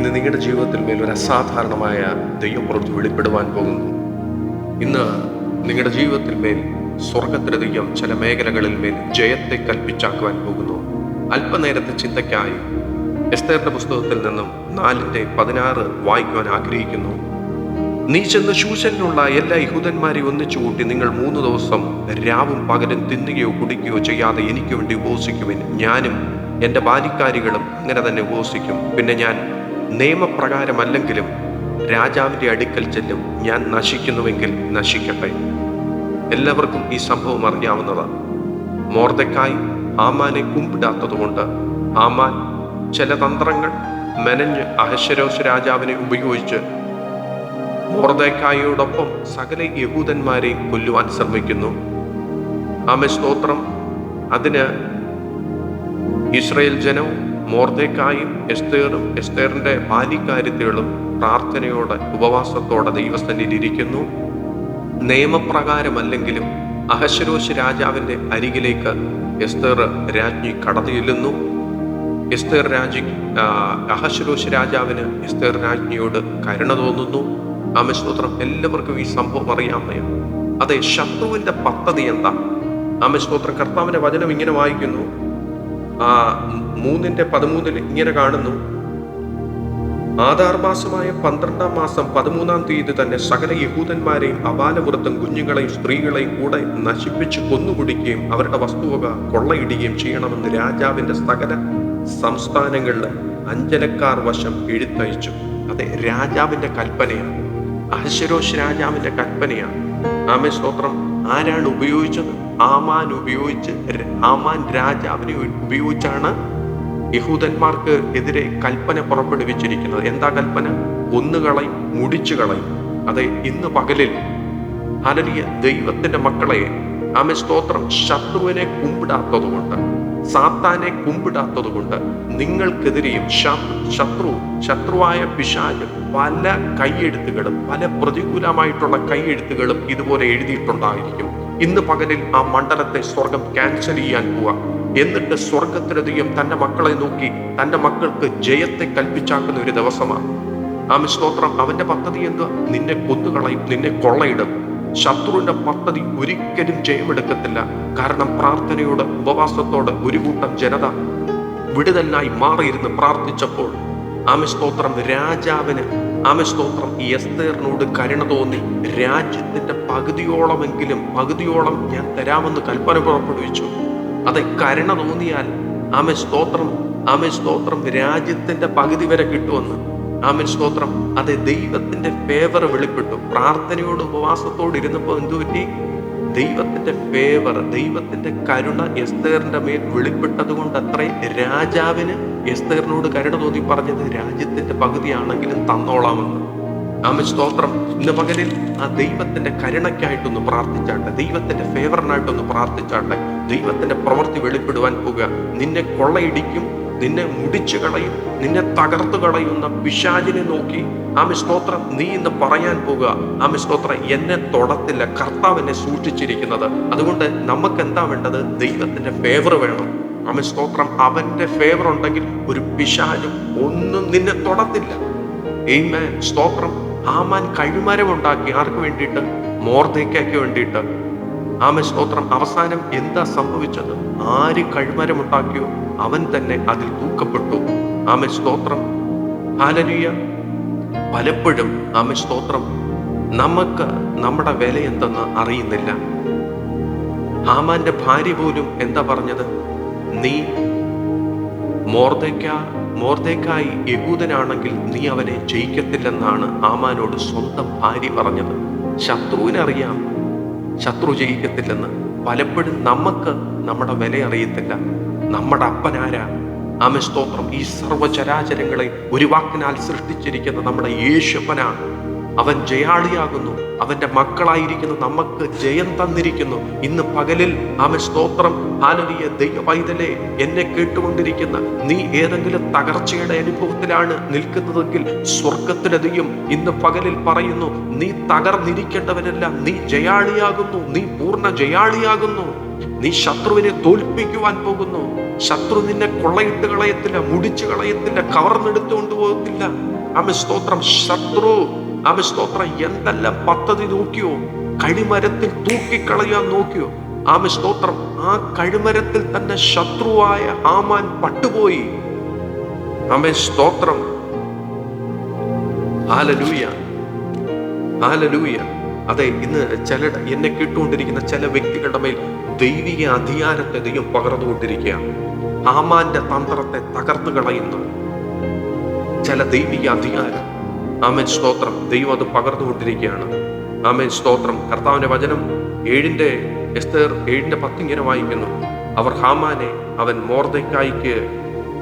ഇന്ന് നിങ്ങളുടെ ജീവിതത്തിൽ മേൽ ഒരു അസാധാരണമായ ദൈവപ്രവൃത്തി വെളിപ്പെടുവാൻ പോകുന്നു. ഇന്ന് നിങ്ങളുടെ ജീവിതത്തിൽ മേൽ സ്വർഗത്തിന് ദൈവം ചില മേഖലകളിൽ മേൽ ജയത്തെ കൽപ്പിച്ചാക്കുവാൻ പോകുന്നു. അല്പനേരത്തെ ചിന്തയ്ക്കായി എസ്തേറിന്റെ പുസ്തകത്തിൽ നിന്നും നാലിന്റെ പതിനാറ് വായിക്കുവാൻ ആഗ്രഹിക്കുന്നു. നീ ചെന്ന് ശൂശനിലുള്ള എല്ലാ യഹൂദന്മാരെയും ഒന്നിച്ചു കൂട്ടി നിങ്ങൾ മൂന്ന് ദിവസം രാവും പകലും തിന്നുകയോ കുടിക്കുകയോ ചെയ്യാതെ എനിക്ക് വേണ്ടി ഉപവസിക്കുവിൻ ഞാനും എന്റെ ബാലിക്കാരികളും അങ്ങനെ തന്നെ ഉപവസിക്കും പിന്നെ ഞാൻ നിയമപ്രകാരമല്ലെങ്കിലും രാജാവിന്റെ അടുക്കൽ ചെല്ലും ഞാൻ നശിക്കുന്നുവെങ്കിൽ നശിക്കട്ടെ. എല്ലാവർക്കും ഈ സംഭവം അറിയാവുന്നതാണ് മോർദക്കായി ആമാനെ കുമ്പിടാത്തതുകൊണ്ട് ആമാൻ ചില തന്ത്രങ്ങൾ മെനഞ്ഞ് അഹശ്വരോസ് രാജാവിനെ ഉപയോഗിച്ച് മോർദക്കായോടൊപ്പം സകല യഹൂദന്മാരെയും കൊല്ലുവാൻ ശ്രമിക്കുന്നു. ആമ സ്തോത്രം. അതിന് ഇസ്രയേൽ ജനവും മോർദേക്കായും എസ്തേറും എസ്തേറിന്റെ ബാലിക്കാര്യത്തികളും പ്രാർത്ഥനയോടെ ഉപവാസത്തോടെ ദൈവസ്ഥനിൽ ഇരിക്കുന്നു. നിയമപ്രകാരമല്ലെങ്കിലും അഹശ്വരോശ് രാജാവിന്റെ അരികിലേക്ക് എസ്തേർ രാജ്ഞി കടന്നു എസ്തേർ രാജി അഹശ്വരോശ് രാജാവിന് എസ്തേർ രാജ്ഞിയോട് കരുണ തോന്നുന്നു. ആമസ്തോത്രം എല്ലാവർക്കും ഈ സംഭവം അറിയാമയോ അതെ ശത്രുവിന്റെ പദ്ധതി എന്താ? ആമസ്തോത്രം കർത്താവിന്റെ വചനം ഇങ്ങനെ വായിക്കുന്നു. ആ മൂന്നിന്റെ പതിമൂന്നിൽ ഇങ്ങനെ കാണുന്നു. ആധാർ മാസമായ പന്ത്രണ്ടാം മാസം പതിമൂന്നാം തീയതി തന്നെ സകല യഹൂദന്മാരെയും അപാലവൃത്തം കുഞ്ഞുങ്ങളെയും സ്ത്രീകളെയും കൂടെ നശിപ്പിച്ച് കൊന്നുകുടിക്കുകയും അവരുടെ വസ്തുവക കൊള്ളയിടുകയും ചെയ്യണമെന്ന് രാജാവിന്റെ സകല സംസ്ഥാനങ്ങളിൽ അഞ്ചലക്കാർ വശം എഴുത്തയച്ചു. അതെ രാജാവിന്റെ കൽപ്പനയാണ്. അഹശരോഷ് രാജാവിന്റെ കൽപ്പനയാണ്. ആമേ സ്തോത്രം. ആരാണ് ഉപയോഗിച്ചത്? ആമാൻ ഉപയോഗിച്ച് ആമാൻ രാജാവിനെ ഉപയോഗിച്ചാണ് യഹൂദന്മാർക്ക് എതിരെ കൽപ്പന പുറപ്പെടുവിച്ചിരിക്കുന്നത്. എന്താ കൽപ്പന? ഒന്നുകളയും മുടിച്ചു കളയും. അതെ ഇന്ന് പകലിൽ അലലിയ ദൈവത്തിന്റെ മക്കളെ ആമെ സ്തോത്രം ശത്രുവിനെ കുമ്പിടാത്തത് കൊണ്ട് സാത്താനെ കുമ്പിടാത്തതുകൊണ്ട് നിങ്ങൾക്കെതിരെയും ശത്രു ശത്രുവായ പിശാജ് പല കൈയെഴുത്തുകളും പല പ്രതികൂലമായിട്ടുള്ള കൈയെഴുത്തുകളും ഇതുപോലെ എഴുതിയിട്ടുണ്ടായിരിക്കും. ഇന്ന് പകലിൽ ആ മണ്ഡലത്തെ സ്വർഗം ക്യാൻസൽ ചെയ്യാൻ പോവുക എന്നിട്ട് സ്വർഗത്തിലധികം തന്റെ മക്കളെ നോക്കി തന്റെ മക്കൾക്ക് ജയത്തെ കൽപ്പിച്ചാക്കുന്ന ഒരു ദിവസമാണ് ആമ സ്തോത്രം അവന്റെ പദ്ധതി എന്ത് നിന്നെ കൊന്നുകളയും നിന്നെ കൊള്ളയിടും. ശത്രുവിന്റെ പദ്ധതി ഒരിക്കലും ജയമെടുക്കത്തില്ല. കാരണം പ്രാർത്ഥനയോട് ഉപവാസത്തോട് ഒരു കൂട്ടം ജനത വിടുതലായി മാറിയിരുന്ന് പ്രാർത്ഥിച്ചപ്പോൾ ആമസ്തോത്രം രാജാവിന് ആമസ്തോത്രം ഈ എസ്തേറിനോട് കരുണ തോന്നി. രാജ്യത്തിന്റെ പകുതിയോളമെങ്കിലും പകുതിയോളം ഞാൻ തരാമെന്ന് കൽപ്പന പുറപ്പെടുവിച്ചു. അതെ കരുണ തോന്നിയാൽ ആമ സ്തോത്രം ആമ സ്തോത്രം രാജ്യത്തിന്റെ പകുതി വരെ കിട്ടുമെന്ന്. ആമൻ സ്തോത്രം അതെ ദൈവത്തിന്റെ ഫേവർ വെളിപ്പെട്ടു. പ്രാർത്ഥനയോട് ഉപവാസത്തോട് ഇരുന്നപ്പോൾ എന്തു പറ്റി ദൈവത്തിന്റെ ഫേവർ ദൈവത്തിന്റെ കരുണ എസ്തേറിന്റെ മേൽ വെളിപ്പെട്ടത് കൊണ്ട് അത്രയും രാജാവിന് എസ്തേറിനോട് കരുണ തോന്നി പറഞ്ഞത് രാജ്യത്തിന്റെ പകുതിയാണെങ്കിലും തന്നോളാമെന്ന്. ആമ സ്തോത്രം. ഇന്ന് പകലിൽ ആ ദൈവത്തിന്റെ കരുണയ്ക്കായിട്ടൊന്ന് പ്രാർത്ഥിച്ചാട്ടെ ദൈവത്തിന്റെ ഫേവറിനായിട്ടൊന്ന് പ്രാർത്ഥിച്ചാട്ടെ ദൈവത്തിന്റെ പ്രവൃത്തി വെളിപ്പെടുവാൻ പോകുക നിന്നെ കൊള്ളയിടിക്കും നിന്നെ മുടിച്ചു കളയും നിന്നെ തകർത്തു കളയുന്ന പിശാചിനെ നോക്കി ആമി സ്തോത്രം നീ ഇന്ന് പറയാൻ പോകുക ആമി സ്തോത്രം എന്നെ തൊടത്തില്ല. കർത്താവ് എന്നെ സൂക്ഷിച്ചിരിക്കുന്നത്. അതുകൊണ്ട് നമുക്ക് എന്താ വേണ്ടത്? ദൈവത്തിന്റെ ഫേവർ വേണം. ആമി സ്തോത്രം അവന്റെ ഫേവർ ഉണ്ടെങ്കിൽ ഒരു പിശാചും ഒന്നും നിന്നെ തൊടത്തില്ല. എയ്മേൻ സ്തോത്രം. ആമാൻ കഴിമരം ഉണ്ടാക്കി. ആർക്ക് വേണ്ടിയിട്ട്? മോർദേക്കയ്ക്ക് വേണ്ടിയിട്ട്. ആമ സ്തോത്രം. അവസാനം എന്താ സംഭവിച്ചത്? ആര് കഴിമരം ഉണ്ടാക്കിയോ അവൻ തന്നെ അതിൽ തൂക്കപ്പെട്ടു. ആമ സ്തോത്രം. ഹാലരിയ പലപ്പോഴും ആമ സ്തോത്രം നമുക്ക് നമ്മുടെ വില എന്തെന്ന് അറിയുന്നില്ല. ഹാമാന്റെ ഭാര്യ പോലും എന്താ പറഞ്ഞത്? നീ മോർദേക്ക മോർദേക്കായി യഹൂദനാണെങ്കിൽ നീ അവനെ ജയിക്കത്തില്ലെന്നാണ് ആമാനോട് സ്വന്തം ഭാര്യ പറഞ്ഞത്. ശത്രുവിനറിയാം ശത്രു ജയിക്കത്തില്ലെന്ന് പലപ്പോഴും നമുക്ക് നമ്മുടെ വില അറിയത്തില്ല. നമ്മുടെ അപ്പനാരാ? ആമ സ്തോത്രം. ഈ സർവചരാചരങ്ങളെ ഒരു വാക്കിനാൽ സൃഷ്ടിച്ചിരിക്കുന്ന നമ്മുടെ യേശുപ്പനാണ്. അവൻ ജയാളിയാകുന്നു. അവന്റെ മക്കളായിരിക്കുന്നു. നമുക്ക് ജയം തന്നിരിക്കുന്നു. ഇന്ന് പകലിൽ ആമ സ്തോത്രം. ഹാലലിയ ദൈവ പൈതലെ എന്നെ കേട്ടുകൊണ്ടിരിക്കുന്ന നീ ഏതെങ്കിലും തകർച്ചയുടെ അനുഭവത്തിലാണ് നിൽക്കുന്നതെങ്കിൽ സ്വർഗത്തിലധികം ഇന്ന് പകലിൽ പറയുന്നു നീ തകർന്നിരിക്കേണ്ടവനല്ല. നീ ജയാളിയാകുന്നു. നീ പൂർണ ജയാളിയാകുന്നു. നീ ശത്രുവിനെ തോൽപ്പിക്കുവാൻ പോകുന്നു. ശത്രു നിന്നെ കൊള്ളയിട്ട് കളയത്തില്ല മുടിച്ചു കളയത്തില്ല കവർന്നെടുത്തുകൊണ്ട് പോകത്തില്ല. ആമ സ്തോത്രം. ശത്രു ആമ സ്തോത്രം എന്തെല്ലാം പദ്ധതി നോക്കിയോ? കഴിമരത്തിൽ തൂക്കിക്കളയാൻ നോക്കിയോ? ആമസ്തോത്രം ആ കഴിമരത്തിൽ തന്നെ ശത്രുവായ ആമാൻ പട്ടുപോയി. ആമേ സ്തോത്രം ആലലൂയ ആലലൂയ അതെ ഇന്ന് ചില എന്നെ കേട്ടുകൊണ്ടിരിക്കുന്ന ചില വ്യക്തികളുടെ മേൽ ദൈവിക അധികാരത്തെ ദൈവം പകർന്നുകൊണ്ടിരിക്കുകയാണ്. ആമാന്റെ തന്ത്രത്തെ തകർത്ത് കളയുന്നു. ചില ദൈവിക അധികാരം ആമേൻ. സ്തോത്രം. ദൈവം അത് പകർന്നുകൊണ്ടിരിക്കുകയാണ് ആമേൻ. സ്തോത്രം. കർത്താവിന്റെ വചനം ഏഴിന്റെ എസ്തേർ ഏഴിന്റെ പത്തിങ്ങനെ വായിക്കുന്നു. അവർ ഹാമാനെ അവൻ മോർദയ്ക്കായിക്ക്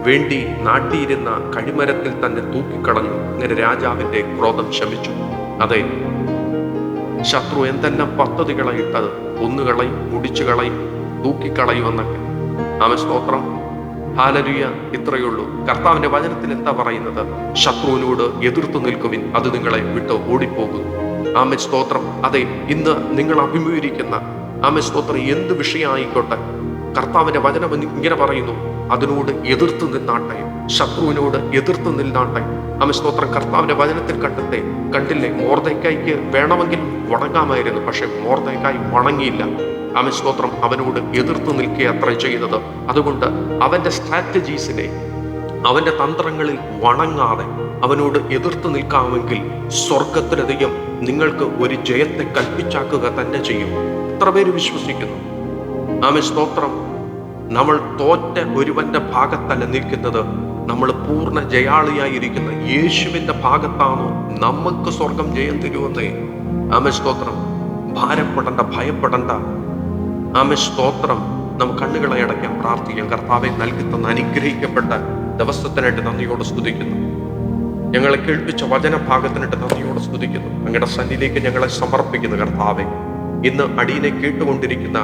വേണ്ടി നാട്ടിയിരുന്ന കഴിമരത്തിൽ തന്നെ തൂക്കിക്കളഞ്ഞു. അങ്ങനെ രാജാവിന്റെ ക്രോധം ശമിച്ചു. അതെ ശത്രു എന്തെല്ലാം പദ്ധതികളായിട്ടത് ഒന്നുകളയും മുടിച്ചു കളയും തൂക്കിക്കളയുമെന്നൊക്കെ ആമ സ്തോത്രം. ഹാലലുയ ഇത്രയുള്ളൂ കർത്താവിന്റെ വചനത്തിൽ എന്താ പറയുന്നത്? ശത്രുവിനോട് എതിർത്തു നിൽക്കുവിൻ അത് നിങ്ങളെ വിട്ട് ഓടിപ്പോകും. ആമ സ്തോത്രം. അതെ ഇന്ന് നിങ്ങൾ അഭിമുഖീകരിക്കുന്ന ആമ സ്തോത്രം എന്ത് വിഷയമായിക്കോട്ടെ കർത്താവിന്റെ വചനം ഇങ്ങനെ പറയുന്നു അതിനോട് എതിർത്ത് നിന്നാട്ടെ ശത്രുവിനോട് എതിർത്ത് നിന്നാട്ടെ. ആമ സ്തോത്രം. കർത്താവിന്റെ വചനത്തിൽ കണ്ടത്തെ കണ്ടില്ലേ മോർദയ്ക്കായിക്ക് വേണമെങ്കിൽ വണങ്ങാമായിരുന്നു പക്ഷെ മോർദയ്ക്കായി വണങ്ങിയില്ല. ആമ സ്തോത്രം അവനോട് എതിർത്ത് നിൽക്കുക അത്ര ചെയ്തത്. അതുകൊണ്ട് അവന്റെ സ്ട്രാറ്റജീസിനെ അവന്റെ തന്ത്രങ്ങളിൽ വണങ്ങാതെ അവനോട് എതിർത്ത് നിൽക്കാമെങ്കിൽ സ്വർഗത്തിലധികം നിങ്ങൾക്ക് ഒരു ജയത്തെ കൽപ്പിച്ചാക്കുക തന്നെ ചെയ്യും. എത്ര പേര് വിശ്വസിക്കുന്നു. ആമേ സ്തോത്രം നമ്മൾ തോറ്റ ഒരുവന്റെ ഭാഗത്തല്ല നിൽക്കുന്നത്. നമ്മൾ പൂർണ ജയാളിയായിരിക്കുന്ന യേശുവിന്റെ ഭാഗത്താണോ നമുക്ക് സ്വർഗം ജയം തരുമെന്നേ ആമേ സ്തോത്രം ഭാരപ്പെടണ്ട ഭയപ്പെടണ്ട. ആമേ സ്തോത്രം. നമുക്ക് കണ്ണുകളെ അടയ്ക്കാൻ പ്രാർത്ഥിക്കാം. കർത്താവെ നൽകി തന്ന അനുഗ്രഹിക്കപ്പെട്ട ദിവസത്തിനായിട്ട് നന്ദിയോട് സ്തുതിക്കുന്നു. ഞങ്ങളെ കേൾപ്പിച്ച വചനഭാഗത്തിനായിട്ട് നന്ദിയോട് സ്തുതിക്കുന്നു. അങ്ങയുടെ സന്നിധിയിലേക്ക് ഞങ്ങളെ സമർപ്പിക്കുന്നു കർത്താവെ. ഇന്ന് അടിയനെ കേട്ടുകൊണ്ടിരിക്കുന്ന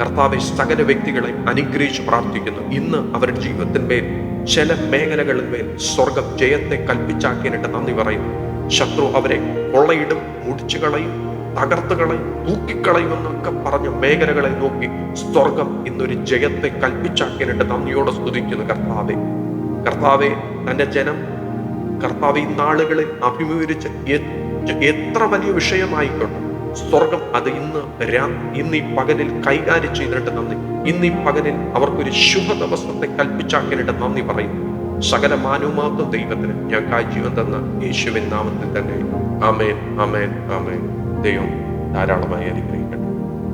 കർത്താവെ സകല വ്യക്തികളെ അനുഗ്രഹിച്ച് പ്രാർത്ഥിക്കുന്നു. ഇന്ന് അവരുടെ ജീവിതത്തിന്മേൽ ചില മേഖലകളിന്മേൽ സ്വർഗം ജയത്തെ കൽപ്പിച്ചാക്കിയതിട്ട് നന്ദി പറയുന്നു. ശത്രു അവരെ കൊള്ളയിടും മുടിച്ചു കളയും തകർത്ത് കളയും തൂക്കിക്കളയുമെന്നൊക്കെ പറഞ്ഞ മേഖലകളെ നോക്കി സ്വർഗം ഇന്നൊരു ജയത്തെ കൽപ്പിച്ചാക്കിയിട്ട് നന്ദിയോടെ സ്തുതിക്കുന്നു കർത്താവെ. കർത്താവെ തന്റെ ജനം കർത്താവ് ഈ നാളുകളിൽ അഭിമുഖീകരിച്ച് എത്ര വലിയ വിഷയമായിക്കോട്ടെ. സ്വർഗം അത് ഇന്ന് രാ ഇന്ന് ഈ പകലിൽ കൈകാര്യം ചെയ്തിട്ട് നന്ദി. ഇന്ന് ഈ പകലിൽ അവർക്കൊരു ശുഭ ദിവസത്തെ കൽപ്പിച്ചാക്കിയിട്ട് നന്ദി പറയും സകല മാനവമാത്വ ദൈവത്തിന് ഞാൻ കാഴ്ചവൻ തന്ന യേശുവിൻ നാമത്തിൽ തന്നെ. ആമേൻ ആമേൻ ആമേൻ. ദൈവം ധാരാളമായി അനുഗ്രഹിക്കട്ടെ.